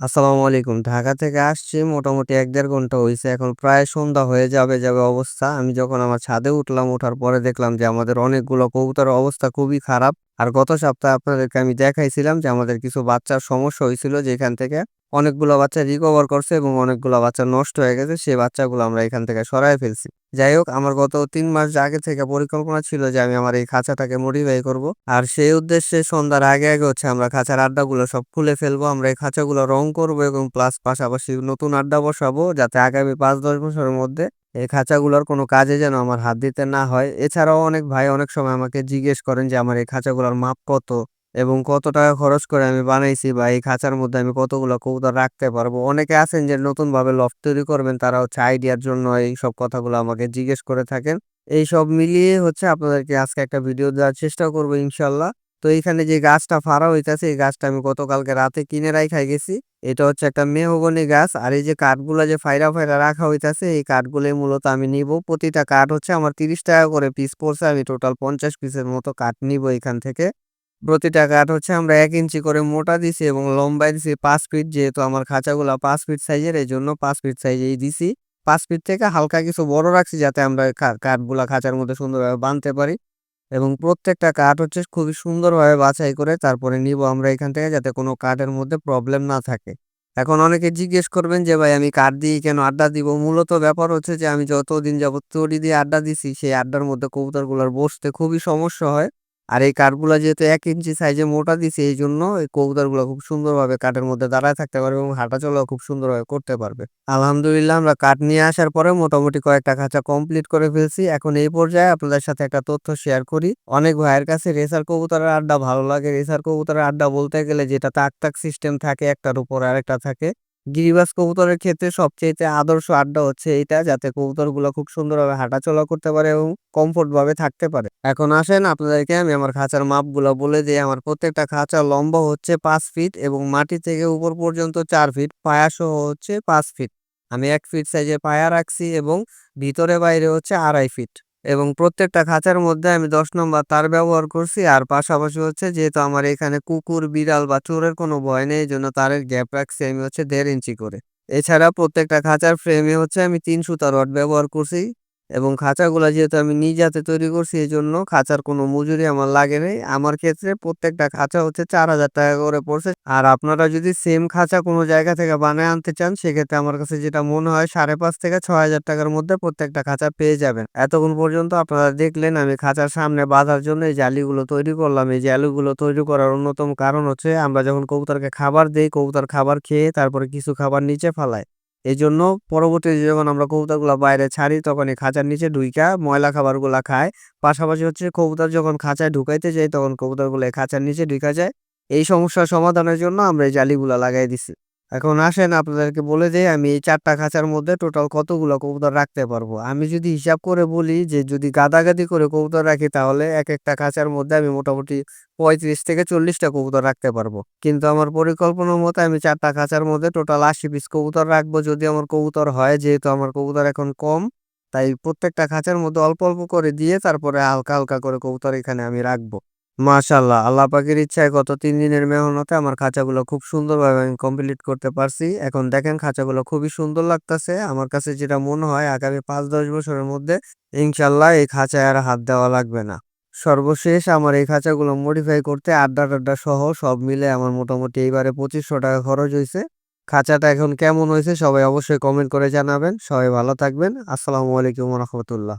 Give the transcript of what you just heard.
আসসালামু আলাইকুম। ঢাকা থেকে আসছি মোটামুটি এক দেড় ঘণ্টা হয়েছে এখন প্রায় সন্ধ্যা হয়ে যাবে, যাবে অবস্থা। আমি যখন আমার ছাদে উঠলাম, ওঠার পরে দেখলাম যে আমাদের অনেকগুলো কবুতরের অবস্থা খুবই খারাপ। আর গত সপ্তাহে আপনাদেরকে আমি দেখাইছিলাম যে আমাদের কিছু বাচ্চার সমস্যা হয়েছিল যেখান থেকে অনেকগুলো বাচ্চা রিকভার করছে এবং অনেকগুলো বাচ্চা নষ্ট হয়ে গেছে। সেই বাচ্চাগুলো আমরা এখান থেকে সরায় ফেলছি। যাই হোক আমার গত তিন মাস আগে থেকে পরিকল্পনা ছিল যে আমি আমার এই খাঁচাটাকে মডিফাই করব। আর সেই উদ্দেশ্যে সন্ধ্যার আগে, আগে হচ্ছে আমরা খাঁচার আড্ডাগুলো সব খুলে ফেলব। আমরা এই খাঁচাগুলো রং করব এবং প্লাস পাশাপাশি নতুন আড্ডা বসাবো যাতে আগামী ৫-১০ বছরের মধ্যে এই খাঁচাগুলোর কোনো কাজে যেন আমার হাত দিতে না হয়। এছাড়াও অনেক ভাই অনেক সময় আমাকে জিজ্ঞেস করেন যে আমার এই খাঁচাগুলোর মাপ কত? এবং কত টাকা খরচ করে আমি বানাইছি বা এই খাঁচার মধ্যে আমি কতগুলো কবুতর রাখতে পারব। অনেকে আছেন যে নতুনভাবে লফট তৈরি করবেন তারা হচ্ছে আইডিয়ার জন্য এইসব কথাগুলো আমাকে জিজ্ঞেস করে থাকেন। এইসব মিলিয়ে হচ্ছে আপনাদেরকে আজকে একটা ভিডিও দেওয়ার চেষ্টা করব ইনশাল্লাহ তো এইখানে যে গাছটা ফাড়া হইতাছে এই গাছটা আমি গতকালকে রাতে কিনে রাইখা গেছি। এটা হচ্ছে একটা মেহগনি গাছ। আর এই যে কাঠগুলো যে ফাইরা, ফাইরা রাখা হইতাছে এই কাঠগুলোই মূলত আমি নিব প্রতিটা কাঠ হচ্ছে আমার ৳৩০ করে পিস পড়ছে। আমি টোটাল ৫০ পিসের মতো কাঠ নিব এখান থেকে। প্রতিটা কাঠ হচ্ছে আমরা এক ইঞ্চি করে মোটা দিছি এবং লম্বায় দিছি পাঁচ ফিট, যেহেতু আমার খাঁচাগুলো পাঁচ ফিট সাইজের এই জন্য পাঁচ ফিট সাইজেই দিছি। পাঁচ ফিট থেকে হালকা কিছু বড় রাখছি যাতে আমরা কাঠগুলা খাঁচার মধ্যে সুন্দরভাবে বাঁধতে পারি। এবং প্রত্যেকটা কাঠ হচ্ছে খুবই সুন্দরভাবে বাছাই করে তারপরে নিব আমরা এখান থেকে যাতে কোনো কাঠের মধ্যে প্রবলেম না থাকে। এখন অনেকে জিজ্ঞেস করবেন যে, ভাই, আমি কাঠ দিয়ে কেন আড্ডা দিব? মূলত ব্যাপার হচ্ছে যে, আমি যতদিন যাবত তড়ি দিয়ে আড্ডা দিছি, সেই আড্ডার মধ্যে কবুতরগুলার বসতে খুবই সমস্যা হয়। আর এই কাঠগুলা যেহেতু এক ইঞ্চি সাইজে মোটা দিছে এই জন্য এই কবুতরগুলা খুব সুন্দরভাবে কাঠের মধ্যে দাঁড়ায় থাকতে পারবে এবং হাঁটা হাঁটাচলাও খুব সুন্দরভাবে করতে পারবে। আলহামদুলিল্লাহ আমরা কাঠ নিয়ে আসার পরে মোটামুটি কয়েকটা খাঁচা কমপ্লিট করে ফেলছি। এখন এই পর্যায়ে আপনাদের সাথে একটা তথ্য শেয়ার করি। অনেক ভাইয়ের কাছে রেসার কবুতরের আড্ডা ভালো লাগে। রেসার কবুতরের আড্ডা বলতে গেলে যেটা তাক, তাক সিস্টেম থাকে একটার উপর আরেকটা থাকে। গিরিবাজ কবুতরের ক্ষেত্রে সবচাইতে আদর্শ আড্ডা হচ্ছে এইটা যাতে কবুতরগুলো খুব সুন্দরভাবে হাঁটাচলা করতে পারে এবং কমফোর্ট ভাবে থাকতে পারে। এখন আসেন আপনাদেরকে আমি আমার খাঁচার মাপগুলো বলে দেই। আমার প্রত্যেকটা খাঁচার লম্বা হচ্ছে পাঁচ ফিট এবং মাটি থেকে উপর পর্যন্ত চার ফিট, পায়া সহ হচ্ছে পাঁচ ফিট। আমি এক ফিট সাইজের পায়া রাখছি এবং ভিতরে বাইরে হচ্ছে ২.৫ ফিট। এবং প্রত্যেকটা খাঁচার মধ্যে আমি ১০ নম্বর তার ব্যবহার করছি। আর পাশাপাশি হচ্ছে যেহেতু আমার এখানে কুকুর, বিড়াল বা চোরের কোনো ভয় নেই এই জন্য তারের গ্যাপ রাখছি আমি হচ্ছে দেড় ইঞ্চি করে। এছাড়া প্রত্যেকটা খাঁচার ফ্রেমে হচ্ছে আমি তিন সুতা রড ব্যবহার করছি। এবং খাঁচাগুলা যেহেতু আমি নিজ হাতে তৈরি করছি এজন্য খাঁচার কোনো মজুরি আমার লাগে নাই। আমার ক্ষেত্রে প্রত্যেকটা খাঁচা হচ্ছে ৳৪,০০০ করে পড়ছে। আর আপনারা যদি সেম খাঁচা কোনো জায়গা থেকে বানায় আনতে চান সেক্ষেত্রে আমার কাছে যেটা মনে হয় ৳৫,৫০০ থেকে ছয় হাজার টাকার মধ্যে প্রত্যেকটা খাঁচা পেয়ে যাবেন। এতক্ষণ পর্যন্ত আপনারা দেখলেন আমি খাঁচার সামনে বাঁধার জন্য এই জালিগুলো তৈরি করলাম। এই জালিগুলো তৈরি করার অন্যতম কারণ হচ্ছে আমরা যখন কবুতরকে খাবার দিই কবুতর খাবার খেয়ে তারপরে কিছু খাবার নিচে ফালায়। এজন্য পরবর্তীতে যখন আমরা কবুতরগুলা বাইরে ছাড়ি তখন এই খাঁচার নিচে ঢুইকা ময়লা খাবারগুলা খায়। পাশাপাশি হচ্ছে কবুতর যখন খাঁচায় ঢুকাইতে যাই, তখন কবুতরগুলো এই খাঁচার নিচে ঢুইকা যায়। এই সমস্যার সমাধানের জন্য আমরা এই জালিগুলা লাগাই দিছি। এখন আসেন আপনাদেরকে বলে দেই আমি এই চারটা খাঁচার মধ্যে টোটাল কতগুলো কবুতর রাখতে পারব। আমি যদি হিসাব করে বলি যে যদি গাদাগাদি করে কবুতর রাখি তাহলে এক একটা খাঁচার মধ্যে আমি মোটামুটি ৩৫ থেকে ৪০ টা কবুতর রাখতে পারব। কিন্তু আমার পরিকল্পনা মতো আমি চারটা খাঁচার মধ্যে টোটাল ৮০ পিস কবুতর রাখব যদি আমার কবুতর হয় যেহেতু আমার কবুতর এখন কম। তাই প্রত্যেকটা খাঁচার মধ্যে অল্প, অল্প করে দিয়ে তারপরে হালকা, হালকা করে কবুতর এখানে আমি রাখব। মাশাআল্লাহ আল্লাহ পাকের ইচ্ছায় গত ৩ দিনের মেহনতে আমার খাঁচাগুলো খুব সুন্দরভাবে আমি কমপ্লিট করতে পারছি। এখন দেখেন খাঁচাগুলো খুবই সুন্দর লাগতাছে। আমার কাছে যেটা মনে হয় আগামী ৫-১০ বছরের মধ্যে ইনশাআল্লাহ এই খাঁচায় আর হাত দেওয়া লাগবে না। সর্বশেষ আমার এই খাঁচাগুলো মডিফাই করতে আড্ডা-টাড্ডা সহ সব মিলে আমার মোটামুটি এইবারে ৳২৫০০ খরচ হইছে। খাঁচাটা এখন কেমন হইছে সবাই অবশ্যই কমেন্ট করে জানাবেন। সবাই ভালো থাকবেন। আসসালামু আলাইকুম রাহমাতুল্লাহ।